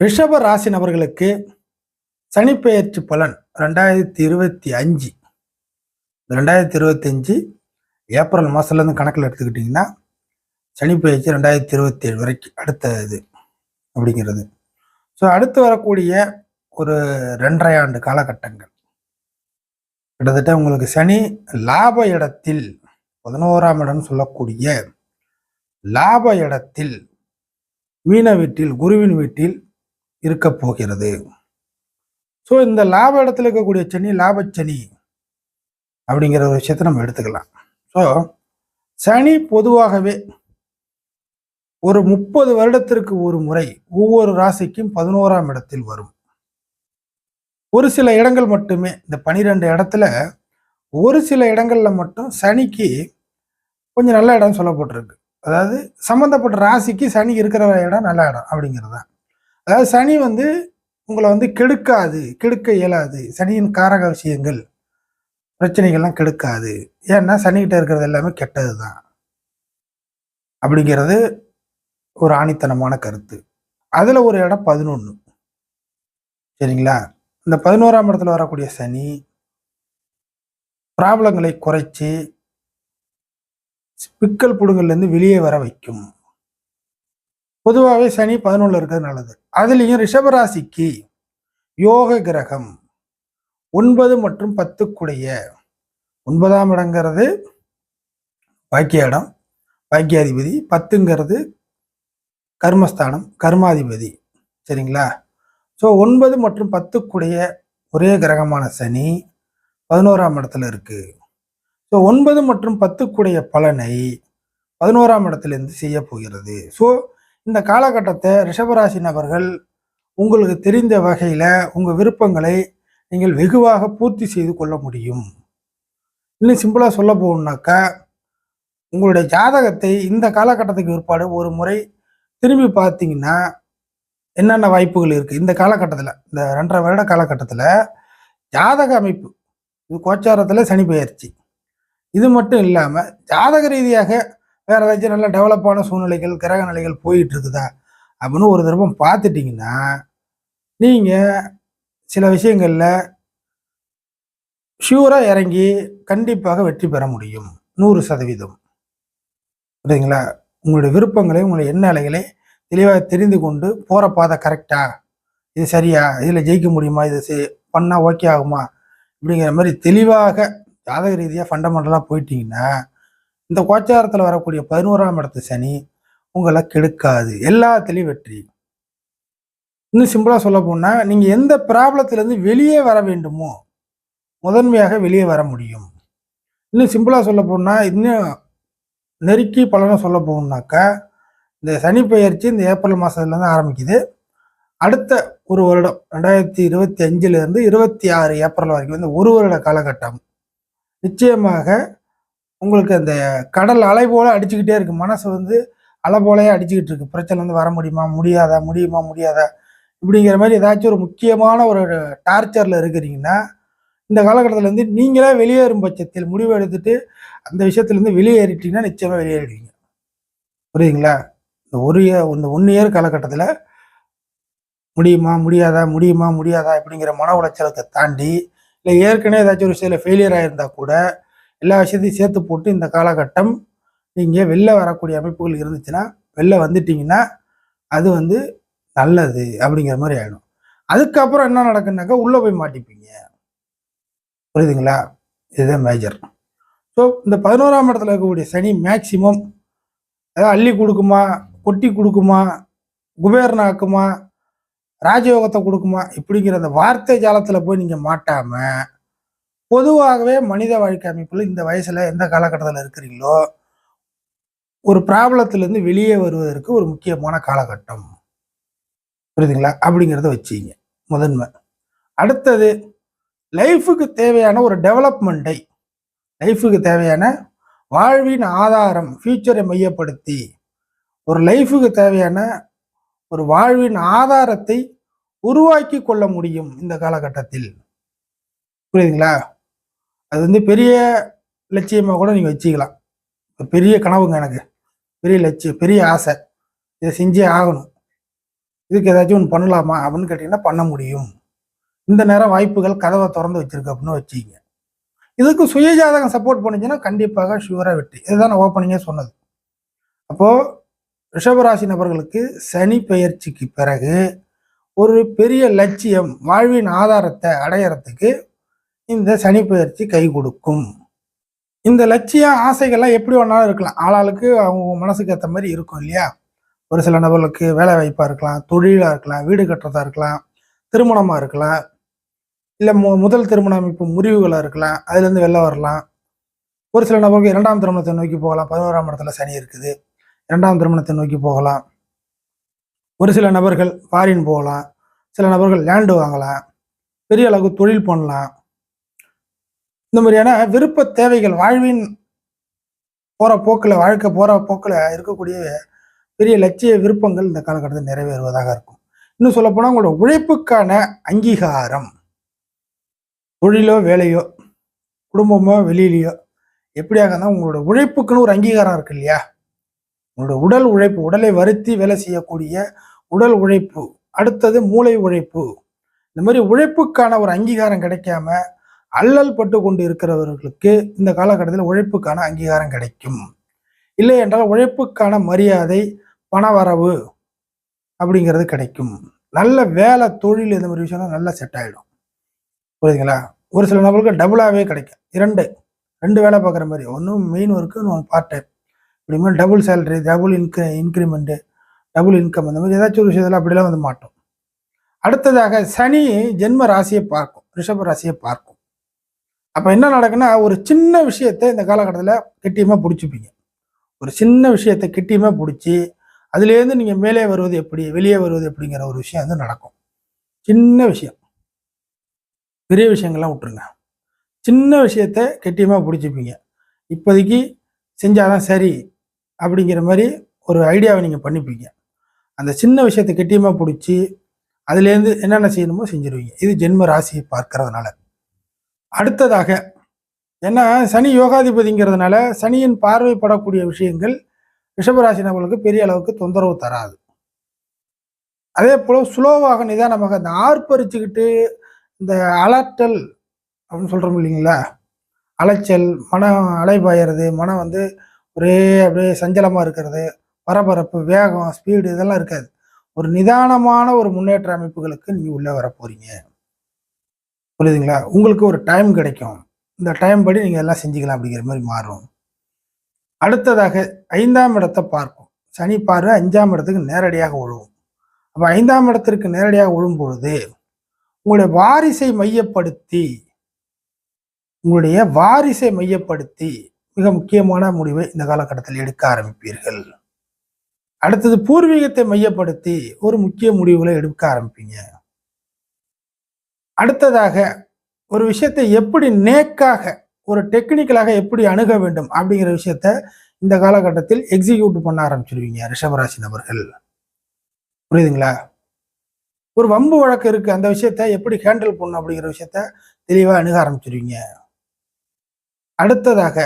ரிஷப ராசி நபர்களுக்கு சனிப்பெயர்ச்சி பலன் ரெண்டாயிரத்தி இருபத்தி அஞ்சு. ரெண்டாயிரத்தி இருபத்தி அஞ்சு ஏப்ரல் மாதத்துலேருந்து கணக்கில் எடுத்துக்கிட்டிங்கன்னா சனிப்பெயர்ச்சி ரெண்டாயிரத்தி இருபத்தி ஏழு வரைக்கும் அடுத்த இது அப்படிங்கிறது. ஸோ அடுத்து வரக்கூடிய ஒரு ரெண்டரை ஆண்டு காலகட்டங்கள். கிட்டத்தட்ட உங்களுக்கு சனி லாப இடத்தில் பதினோராம் இடம் சொல்லக்கூடிய லாப இடத்தில் மீன வீட்டில் குருவின் வீட்டில் இருக்க போகிறது. ஸோ இந்த லாப இடத்துல இருக்கக்கூடிய சனி லாபச்சனி அப்படிங்கிற ஒரு விஷயத்தை நம்ம எடுத்துக்கலாம். ஸோ சனி பொதுவாகவே ஒரு முப்பது வருடத்திற்கு ஒரு முறை ஒவ்வொரு ராசிக்கும் பதினோராம் இடத்தில் வரும். ஒரு சில இடங்கள் மட்டுமே இந்த பனிரெண்டு இடத்துல ஒரு சில இடங்களில் மட்டும் சனிக்கு கொஞ்சம் நல்ல இடம் சொல்லப்பட்டிருக்கு. அதாவது சம்மந்தப்பட்ட ராசிக்கு சனி இருக்கிற இடம் நல்ல இடம் அப்படிங்கிறது தான் அதாவது சனி வந்து உங்களை வந்து கெடுக்காது கெடுக்க இயலாது. சனியின் காரக விஷயங்கள் பிரச்சனைகள்லாம் கெடுக்காது. ஏன்னா சனிக்கிட்ட இருக்கிறது எல்லாமே கெட்டது தான் அப்படிங்கிறது ஒரு ஆணித்தனமான கருத்து. அதில் ஒரு இடம் பதினொன்று சரிங்களா? இந்த பதினோராம் இடத்துல வரக்கூடிய சனி ப்ராப்ளங்களை குறைச்சி பிக்கல் புடுங்கள்லேருந்து வெளியே வர வைக்கும். பொதுவாகவே சனி பதினொன்றில் இருக்கிறது நல்லது. அதுலேயும் ரிஷபராசிக்கு யோக கிரகம் ஒன்பது மற்றும் பத்துக்குடைய ஒன்பதாம் இடங்கிறது பாக்கிய இடம் பாக்கியாதிபதி. பத்துங்கிறது கர்மஸ்தானம் கர்மாதிபதி. சரிங்களா? ஸோ ஒன்பது மற்றும் பத்துக்குடைய ஒரே கிரகமான சனி பதினோராம் இடத்துல இருக்குது ஸோ ஒன்பது மற்றும் பத்துக்குடைய பலனை பதினோராம் இடத்துலேருந்து செய்ய போகிறது. ஸோ இந்த காலகட்டத்தை ரிஷபராசி நபர்கள் உங்களுக்கு தெரிந்த வகையில் உங்கள் விருப்பங்களை நீங்கள் வெகுவாக பூர்த்தி செய்து கொள்ள முடியும். இன்னும் சிம்பிளாக சொல்ல போகணுன்னாக்கா உங்களுடைய ஜாதகத்தை இந்த காலகட்டத்துக்கு பிற்பாடு ஒரு முறை திரும்பி பார்த்தீங்கன்னா என்னென்ன வாய்ப்புகள் இருக்குது இந்த காலகட்டத்தில் இந்த ரெண்டரை வருட காலகட்டத்தில் ஜாதக அமைப்பு இது கோச்சாரத்தில் சனி பெயர்ச்சி. இது மட்டும் இல்லாமல் ஜாதக ரீதியாக வேற ஏதாச்சும் நல்ல டெவலப்பான சூழ்நிலைகள் கிரக நிலைகள் போயிட்டு இருக்குதா அப்படின்னு ஒரு தடவை பார்த்துட்டிங்கன்னா நீங்கள் சில விஷயங்களில் ஷியூராக இறங்கி கண்டிப்பாக வெற்றி பெற முடியும். நூறு சதவீதம். புரியுதுங்களா? உங்களுடைய விருப்பங்களை உங்களுடைய எண்ணலைகளை தெளிவாக தெரிந்து கொண்டு போகிற பாதை கரெக்டா இது சரியா? இதில் ஜெயிக்க முடியுமா? இது பண்ணால் ஓகே ஆகுமா? இப்படிங்கிற மாதிரி தெளிவாக ஜாதக ரீதியாக ஃபண்டமெண்டலாக போயிட்டீங்கன்னா இந்த கோச்சாரத்தில் வரக்கூடிய பதினோராம் இடத்து சனி உங்களை கெடுக்காது. எல்லாத்துலேயும் வெற்றி. இன்னும் சிம்பிளாக சொல்ல போனால் நீங்கள் எந்த ப்ராப்ளத்துலேருந்து வெளியே வர வேண்டுமோ முதன்மையாக வெளியே வர முடியும். இன்னும் சிம்பிளாக சொல்ல போனால் இன்னும் நெருக்கி பலனை சொல்ல போகணுன்னாக்கா இந்த சனி பயிற்சி இந்த ஏப்ரல் மாதத்துலேருந்து ஆரம்பிக்குது. அடுத்த ஒரு வருடம் ரெண்டாயிரத்தி இருபத்தி அஞ்சுலேருந்து இருபத்தி ஆறு ஏப்ரல் வரைக்கும் இந்த ஒரு வருட காலகட்டம். நிச்சயமாக உங்களுக்கு அந்த கடல் அலை போல அடிச்சுக்கிட்டே இருக்கு. மனசு வந்து அலை போலயே அடிச்சுக்கிட்டு இருக்கு. பிரச்சனை வந்து வர முடியுமா? முடியாதா? முடியுமா? முடியாதா? இப்படிங்கிற மாதிரி ஏதாச்சும் ஒரு முக்கியமான ஒரு டார்ச்சரில் இருக்கிறீங்கன்னா இந்த காலகட்டத்தில் வந்து நீங்களே வெளியேறும் பட்சத்தில் முடிவு எடுத்துட்டு அந்த விஷயத்துலேருந்து வெளியேறிட்டீங்கன்னா நிச்சயமாக வெளியேறிடுவீங்க. புரியுதுங்களா? இந்த ஒரு இந்த ஒன் இயர் காலகட்டத்தில் முடியுமா? முடியாதா? முடியுமா? முடியாதா? இப்படிங்கிற மன உளைச்சலத்தை தாண்டி இல்லை ஏற்கனவே ஏதாச்சும் ஒரு விஷயத்தில் ஃபெயிலியர் ஆகிருந்தா கூட எல்லா விஷயத்தையும் சேர்த்து போட்டு இந்த காலகட்டம் நீங்கள் வெளில வரக்கூடிய அமைப்புகள் இருந்துச்சுன்னா வெளில வந்துட்டீங்கன்னா அது வந்து நல்லது அப்படிங்கிற மாதிரி ஆகிடும் அதுக்கப்புறம் என்ன நடக்குன்னாக்கா உள்ளே போய் மாட்டிப்பீங்க. புரியுதுங்களா? இதுதான் மேஜர் ஸோ இந்த பதினோராம் இடத்துல இருக்கக்கூடிய சனி மேக்சிமம் ஏதாவது அள்ளி கொடுக்குமா கொட்டி கொடுக்குமா குபேரனாக்குமா ராஜயோகத்தை கொடுக்குமா இப்படிங்கிற அந்த வார்த்தை ஜாலத்தில் போய் நீங்கள் மாட்டாமல் பொதுவாகவே மனித வாழ்க்கை அமைப்பில் இந்த வயசுல எந்த காலகட்டத்தில் இருக்கிறீங்களோ ஒரு ப்ராப்ளத்திலேருந்து வெளியே வருவதற்கு ஒரு முக்கியமான காலகட்டம். புரியுதுங்களா? அப்படிங்கிறத வச்சுங்க. முதன்மை. அடுத்தது லைஃபுக்கு தேவையான ஒரு டெவலப்மெண்ட்டை லைஃபுக்கு தேவையான வாழ்வின் ஆதாரம் ஃபியூச்சரை மையப்படுத்தி ஒரு லைஃபுக்கு தேவையான ஒரு வாழ்வின் ஆதாரத்தை உருவாக்கி கொள்ள முடியும் இந்த காலகட்டத்தில். புரியுதுங்களா? அது வந்து பெரிய லட்சியமாக கூட நீங்கள் வச்சுக்கலாம். பெரிய கனவுங்க எனக்கு. பெரிய லட்சியம் பெரிய ஆசை. இதை செஞ்சே ஆகணும். இதுக்கு ஏதாச்சும் ஒன்று பண்ணலாமா அப்படின்னு கேட்டிங்கன்னா பண்ண முடியும். இந்த நேரம் வாய்ப்புகள் கதவை திறந்து வச்சிருக்கு அப்படின்னு வச்சுக்கிங்க. இதுக்கு சுயஜாதகம் சப்போர்ட் பண்ணுச்சுன்னா கண்டிப்பாக ஷுவராக வெட்டி இதுதான் நான் ஓப்பனிங்கே சொன்னது. அப்போது ரிஷபராசி நபர்களுக்கு சனி பெயர்ச்சிக்கு பிறகு ஒரு பெரிய லட்சியம் வாழ்வின் ஆதாரத்தை அடையறதுக்கு இந்த சனி பெயர்ச்சி கை கொடுக்கும். இந்த லட்சியம் ஆசைகள்லாம் எப்படி வேணாலும் இருக்கலாம். ஆளாளுக்கு அவங்க மனசுக்கு ஏற்ற மாதிரி இருக்கும் இல்லையா? ஒரு சில நபர்களுக்கு வேலை வாய்ப்பாக இருக்கலாம் தொழிலாக இருக்கலாம் வீடு கட்டுறதா இருக்கலாம் திருமணமாக இருக்கலாம் இல்லை மு முதல் திருமண அமைப்பு முறிவுகளாக இருக்கலாம் அதுலேருந்து வெளில வரலாம். ஒரு சில நபர்களுக்கு இரண்டாம் திருமணத்தை நோக்கி போகலாம். பதினோராம் இடத்துல சனி இருக்குது. இரண்டாம் திருமணத்தை நோக்கி போகலாம். ஒரு சில நபர்கள் ஃபாரின் போகலாம். சில நபர்கள் லேண்டு வாங்கலாம். பெரிய அளவுக்கு தொழில் பண்ணலாம். இந்த மாதிரியான விருப்ப தேவைகள் வாழ்வின் போகிற போக்கில் வாழ்க்கை போகிற போக்கில் இருக்கக்கூடிய பெரிய லட்சிய விருப்பங்கள் இந்த காலகட்டத்தில் நிறைவேறுவதாக இருக்கும். இன்னும் சொல்லப்போனால் உங்களோட உழைப்புக்கான அங்கீகாரம். தொழிலோ வேலையோ குடும்பமோ வெளியிலையோ எப்படியாக இருந்தால் உங்களோட உழைப்புக்குன்னு ஒரு அங்கீகாரம் இருக்கு இல்லையா? உங்களோட உடல் உழைப்பு உடலை வருத்தி வேலை செய்யக்கூடிய உடல் உழைப்பு அடுத்தது மூளை உழைப்பு. இந்த மாதிரி உழைப்புக்கான ஒரு அங்கீகாரம் கிடைக்காம அல்லல் பட்டு கொண்டு இருக்கிறவர்களுக்கு இந்த காலகட்டத்தில் உழைப்புக்கான அங்கீகாரம் கிடைக்கும். இல்லை என்றால் உழைப்புக்கான மரியாதை பணவரவு அப்படிங்கிறது கிடைக்கும். நல்ல வேலை தொழில் இந்த மாதிரி விஷயம்னா நல்லா செட் ஆகிடும் புரியுதுங்களா? ஒரு சில நபர்களுக்கு டபுளாகவே கிடைக்கும். இரண்டு ரெண்டு வேலை பார்க்குற மாதிரி. ஒன்றும் மெயின் ஒர்க்கு இன்னொன்று பார்ட் டைம் இப்படி மாதிரி டபுள் சேலரி டபுள் இன்க இன்க்ரிமெண்ட்டு டபுள் இன்கம் அந்த மாதிரி ஏதாச்சும் ஒரு விஷயத்தில் அப்படிலாம் வந்து மாட்டோம். அடுத்ததாக சனி ஜென்ம ராசியை பார்க்கும். ரிஷப ராசியை பார்க்கும். அப்போ என்ன நடக்குன்னா ஒரு சின்ன விஷயத்தை இந்த காலகட்டத்தில் கெட்டியமாக பிடிச்சிப்பீங்க. ஒரு சின்ன விஷயத்தை கெட்டியமாக பிடிச்சி அதுலேருந்து நீங்கள் மேலே வருவது எப்படி வெளியே வருவது எப்படிங்கிற ஒரு விஷயம் வந்து நடக்கும். சின்ன விஷயம். பெரிய விஷயங்கள்லாம் விட்டுருங்க. சின்ன விஷயத்த கெட்டியமாக பிடிச்சிப்பீங்க. இப்போதைக்கு செஞ்சாதான் சரி அப்படிங்கிற மாதிரி ஒரு ஐடியாவை நீங்கள் பண்ணிப்பீங்க. அந்த சின்ன விஷயத்தை கெட்டியமாக பிடிச்சி அதுலேருந்து என்னென்ன செய்யணுமோ செஞ்சிருவீங்க. இது ஜென்ம ராசியை பார்க்கறதுனால. அடுத்ததாக ஏன்னா சனி யோகாதிபதிங்கிறதுனால சனியின் பார்வைப்படக்கூடிய விஷயங்கள் ரிஷபராசி நபர்களுக்கு பெரிய அளவுக்கு தொந்தரவு தராது. அதே போல் சுலோவாக நிதானமாக இந்த ஆர்ப்பரிச்சுக்கிட்டு இந்த அலட்டல் அப்படின்னு சொல்கிறோம் இல்லைங்களா? அலைச்சல் மனம் அலைபாயிறது மனம் வந்து ஒரே அப்படியே சஞ்சலமாக இருக்கிறது பரபரப்பு வேகம் ஸ்பீடு இதெல்லாம் இருக்காது. ஒரு நிதானமான ஒரு முன்னேற்ற அமைப்புகளுக்கு நீங்கள் உள்ளே வர புரியுதுங்களா? உங்களுக்கு ஒரு டைம் கிடைக்கும். இந்த டைம் படி நீங்கள் எல்லாம் செஞ்சுக்கலாம் அப்படிங்கிற மாதிரி மாறும். அடுத்ததாக ஐந்தாம் இடத்தை பார்க்கும் சனி பார்வை அஞ்சாம் இடத்துக்கு நேரடியாக உழுவும் அப்போ ஐந்தாம் இடத்திற்கு நேரடியாக உழும் பொழுது உங்களுடைய வாரிசை மையப்படுத்தி உங்களுடைய வாரிசை மையப்படுத்தி மிக முக்கியமான முடிவை இந்த காலகட்டத்தில் எடுக்க ஆரம்பிப்பீர்கள். அடுத்தது பூர்வீகத்தை மையப்படுத்தி ஒரு முக்கிய முடிவுகளை எடுக்க ஆரம்பிப்பீங்க. அடுத்ததாக ஒரு விஷயத்தை எப்படி நேக்காக ஒரு டெக்னிக்கலாக எப்படி அணுக வேண்டும் அப்படிங்கிற விஷயத்த இந்த காலகட்டத்தில் எக்ஸிக்யூட் பண்ண ஆரம்பிச்சிருவீங்க ரிஷபராசி நபர்கள். புரியுதுங்களா? ஒரு வம்பு வழக்கு இருக்கு அந்த விஷயத்த எப்படி ஹேண்டில் பண்ணணும் அப்படிங்கிற விஷயத்த தெளிவாக அணுக ஆரம்பிச்சிருவீங்க. அடுத்ததாக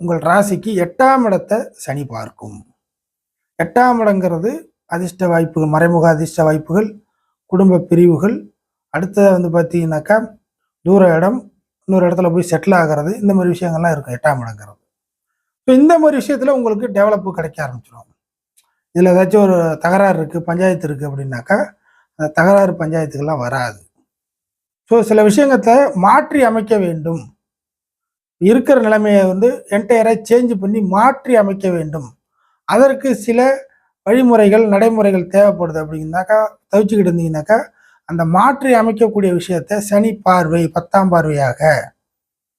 உங்கள் ராசிக்கு எட்டாம் இடத்தை சனி பார்க்கும். எட்டாம் இடங்கிறது அதிர்ஷ்ட வாய்ப்புகள் மறைமுக அதிர்ஷ்ட வாய்ப்புகள் குடும்ப பிரிவுகள் அடுத்தது வந்து பார்த்தீங்கன்னாக்கா தூர இடம் இன்னொரு இடத்துல போய் செட்டில் ஆகிறது இந்த மாதிரி விஷயங்கள்லாம் இருக்கும் எட்டாம் இடங்கிறது. ஸோ இந்த மாதிரி விஷயத்தில் உங்களுக்கு டெவலப்பு கிடைக்க ஆரம்பிச்சிடும் இதில் ஏதாச்சும் ஒரு தகராறு இருக்குது பஞ்சாயத்து இருக்குது அப்படின்னாக்கா அந்த தகராறு பஞ்சாயத்துக்கெல்லாம் வராது. ஸோ சில விஷயங்களை மாற்றி அமைக்க வேண்டும். இருக்கிற நிலைமையை வந்து என்டையராக சேஞ்ச் பண்ணி மாற்றி அமைக்க வேண்டும். அதற்கு சில வழிமுறைகள் நடைமுறைகள் தேவைப்படுது அப்படின்னாக்கா தவிச்சுக்கிட்டு இருந்தீங்கன்னாக்கா அந்த மாற்றி அமைக்கக்கூடிய விஷயத்தை சனி பார்வை பத்தாம் பார்வையாக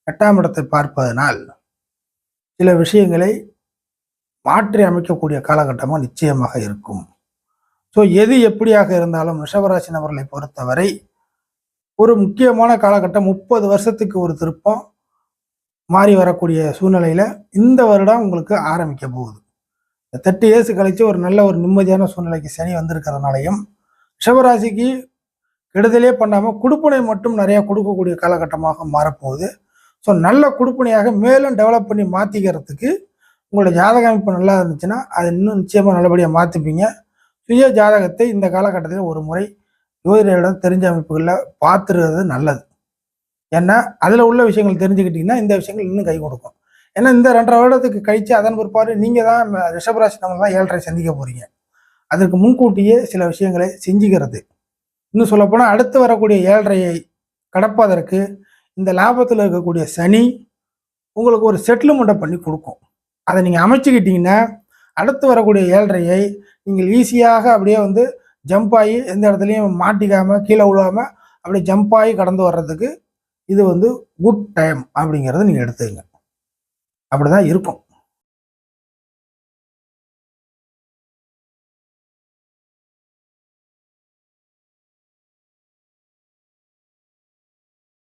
எட்டாம் இடத்தை பார்ப்பதனால் சில விஷயங்களை மாற்றி அமைக்கக்கூடிய காலகட்டமாக நிச்சயமாக இருக்கும். ஸோ எது எப்படியாக இருந்தாலும் ரிஷபராசி நபர்களை பொறுத்தவரை ஒரு முக்கியமான காலகட்டம் முப்பது வருஷத்துக்கு ஒரு திருப்பம் மாறி வரக்கூடிய சூழ்நிலையில் இந்த வருடம் உங்களுக்கு ஆரம்பிக்க போகுது. இந்த தேர்ட்டி இயர்ஸ் கழிச்சு ஒரு நல்ல ஒரு நிம்மதியான சூழ்நிலைக்கு சனி வந்திருக்கிறதுனாலையும் ரிஷபராசிக்கு கெடுதலே பண்ணாமல் கொடுப்பனை மட்டும் நிறையா கொடுக்கக்கூடிய காலகட்டமாக மாறப்போகுது. ஸோ நல்ல கொடுப்பனையாக மேலும் டெவலப் பண்ணி மாற்றிக்கிறதுக்கு உங்களோட ஜாதக அமைப்பு நல்லா இருந்துச்சுன்னா அது இன்னும் நிச்சயமாக நல்லபடியாக மாற்றிப்பீங்க சுய ஜாதகத்தை இந்த காலகட்டத்தில் ஒரு முறை ஜோதிடரிடம் தெரிஞ்ச அமைப்புகளில் பார்த்துறது நல்லது. ஏன்னா அதில் உள்ள விஷயங்கள் தெரிஞ்சுக்கிட்டிங்கன்னா இந்த விஷயங்கள் இன்னும் கை கொடுக்கும். ஏன்னா இந்த ரெண்டரை வருடத்துக்கு கழித்து அதன் பிற்பாடு நீங்கள் தான் ரிஷபராசி நம்ம தான் ஏழரை சந்திக்க போகிறீங்க அதற்கு முன்கூட்டியே சில விஷயங்களை செஞ்சுக்கிறது. இன்னும் சொல்லப்போனால் அடுத்து வரக்கூடிய ஏழரையை கடப்பதற்கு இந்த லாபத்தில் இருக்கக்கூடிய சனி உங்களுக்கு ஒரு செட்டில்மெண்ட்டை பண்ணி கொடுக்கும். அதை நீங்கள் அமைச்சுக்கிட்டீங்கன்னா அடுத்து வரக்கூடிய ஏழரையை நீங்கள் ஈஸியாக அப்படியே வந்து ஜம்ப் ஆகி எந்த இடத்துலையும் மாட்டிக்காமல் கீழே விழாமல் அப்படியே ஜம்ப் ஆகி கடந்து வர்றதுக்கு இது வந்து குட் டைம் அப்படிங்கிறத நீங்கள் எடுத்துக்கங்க. அப்படி தான் இருக்கும்.